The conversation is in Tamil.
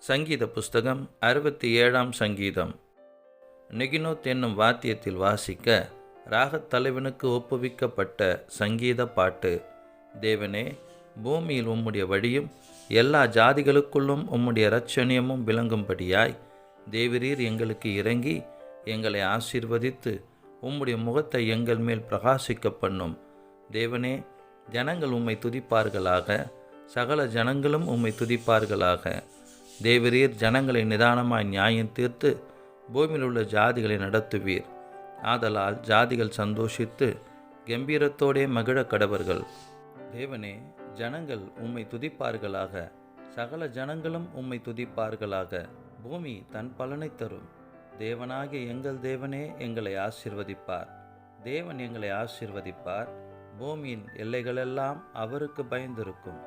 சங்கீத புஸ்தகம் அறுபத்தி ஏழாம் சங்கீதம். நெகினோத் என்னும் வாத்தியத்தில் வாசிக்க ராகத் தலைவனுக்கு ஒப்புவிக்கப்பட்ட சங்கீத பாட்டு. தேவனே பூமியில் உம்முடைய வழியும் எல்லா ஜாதிகளுக்குள்ளும் உம்முடைய இரட்சணியமும் விளங்கும்படியாய் தேவரீர் எங்களுக்கு இறங்கி எங்களை ஆசீர்வதித்து உம்முடைய முகத்தை எங்கள் மேல் பிரகாசிக்க பண்ணும். தேவனே ஜனங்கள் உம்மை துதிப்பார்களாக சகல ஜனங்களும் உம்மை துதிப்பார்களாக. தேவரீர் ஜனங்களை நிதானமாய் நியாயம் தீர்த்து பூமியில் உள்ள ஜாதிகளை நடத்துவீர். ஆதலால் ஜாதிகள் சந்தோஷித்து கம்பீரத்தோடே மகிழ கடவர்கள். தேவனே ஜனங்கள் உம்மை துதிப்பார்களாக. சகல ஜனங்களும் உம்மை துதிப்பார்களாக. பூமி தன் பலனை தரும். தேவனாகிய எங்கள் தேவனே எங்களை ஆசிர்வதிப்பார். தேவன் எங்களை ஆசிர்வதிப்பார். பூமியின் எல்லைகளெல்லாம் அவருக்கு பயந்திருக்கும்.